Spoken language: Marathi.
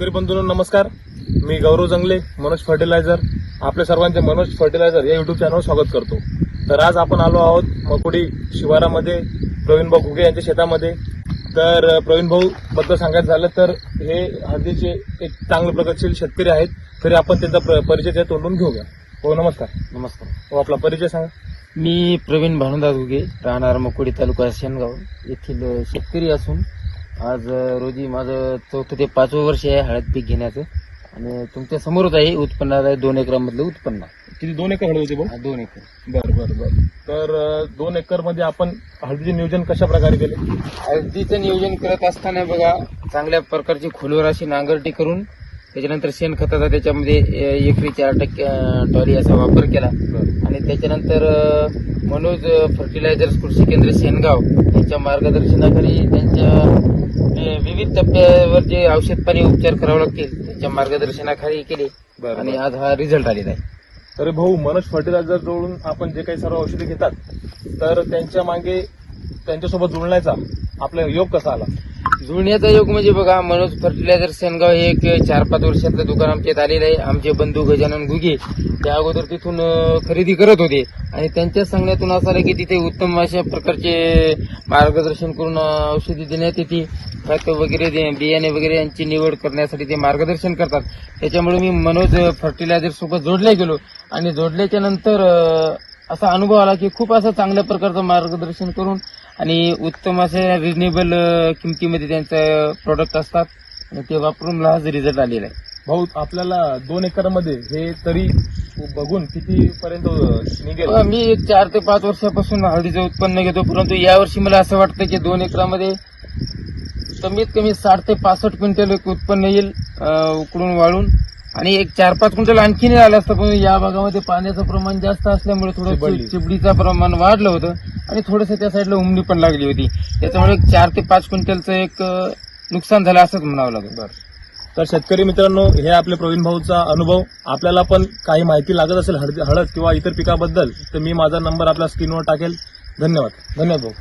शेतकरी बंधूंनो नमस्कार. मी गौरव जंगले मनोज फर्टिलायझर. आपल्या सर्वांचे मनोज फर्टिलायझर या युट्यूब चॅनलवर स्वागत करतो. तर आज आपण आलो आहोत मकुडी शिवारामध्ये प्रवीण भाऊ घुगे यांच्या शेतामध्ये. तर प्रवीण भाऊ बद्दल सांगायचं झालं तर हे हळदीचे एक चांगले प्रगतशील शेतकरी आहेत. तरी आपण त्यांचा प्र- परिचय त्या तोंडून घेऊया. हो नमस्कार. नमस्कार. हो आपला परिचय सांगा. मी प्रवीण भानुदास घुगे राहणार मकोडी तालुका शेनगाव येथील शेतकरी असून आज रोजी माझं चौथं ते पाचवं वर्ष आहे हळद पीक घेण्याचं. आणि तुमच्या समोरच आहे उत्पन्नात आहे दोन एकरामधलं उत्पन्न. किती दोन एकर हळद होती भाऊ? हा, दोन एकर. बर बर बर. तर अ, दोन एकरमध्ये आपण हळदीचे नियोजन कशा प्रकारे केले? हळदीचं नियोजन करत असताना बघा चांगल्या प्रकारची खोलवर अशी नांगरटी करून त्याच्यानंतर शेणखताचा त्याच्यामध्ये अ, एकरी चार टक्के अ, टॉली असा वापर केला. आणि त्याच्यानंतर अ, मनोज फर्टिलायझर्स कृषी केंद्र शेनगाव यांच्या मार्गदर्शनाखाली त्यांच्या विविध टप्प्यावर जे औषध पाणी उपचार करावे लागतील त्यांच्या मार्गदर्शनाखाली केले. बरं, आणि बरं. आज हा रिझल्ट आलेला आहे. तरी भाऊ मनोज फर्टिलायझर जवळून आपण जे काही सर्व औषधे घेतात तर त्यांच्या मागे त्यांच्यासोबत जुळण्याचा आपला योग कसा आला? जुन्याचा योग म्हणजे बघा मनोज फर्टिलायझर सेनगाव हे एक चार पाच वर्षातलं दुकान आमच्यात आलेलं आहे. आमचे बंधू गजानन घुगे त्या अगोदर तिथून खरेदी करत होते. आणि त्यांच्या सांगण्यातून असं आलं की तिथे उत्तम अशा प्रकारचे मार्गदर्शन करून औषधी देण्यात येते. खत वगैरे दे- बियाणे वगैरे यांची निवड करण्यासाठी ते मार्गदर्शन करतात. त्याच्यामुळे मी मनोज फर्टिलायझर सोबत जोडले गेलो आणि जोडल्याच्या नंतर असा अनुभव आला की खूप असं चांगल्या प्रकारचं मार्गदर्शन करून आणि उत्तम असे रिजनेबल किमतीमध्ये त्यांचं प्रोडक्ट असतात आणि ते वापरून मला हाच रिझल्ट आलेला आहे. भाऊ आपल्याला दोन एकरमध्ये हे तरी बघून किती पर्यंत निघेल? मी एक चार ते पाच वर्षापासून हळदीचं उत्पन्न घेतो परंतु यावर्षी मला असं वाटतं की दोन एकरामध्ये कमीत कमी साठ ते पासष्ट क्विंटल एक उत्पन्न येईल उकडून वाळून. आणि एक चार पाच क्विंटल आणखीन आलं असतं पण या भागामध्ये पाण्याचं प्रमाण जास्त असल्यामुळे थोडं चिबडीचं प्रमाण वाढलं होतं आणि थोडंसं त्या साईडला उमणी पण लागली होती. त्याच्यामुळे चार ते पाच क्विंटलचं एक नुकसान झालं असंच म्हणावं लागेल. तर शेतकरी मित्रांनो हे आपले प्रवीण भाऊचा अनुभव. आपल्याला पण काही माहिती लागत असेल हळद हळद किंवा इतर पिकाबद्दल तर मी माझा नंबर आपल्या स्क्रीनवर टाकेल. धन्यवाद. धन्यवाद भाऊ.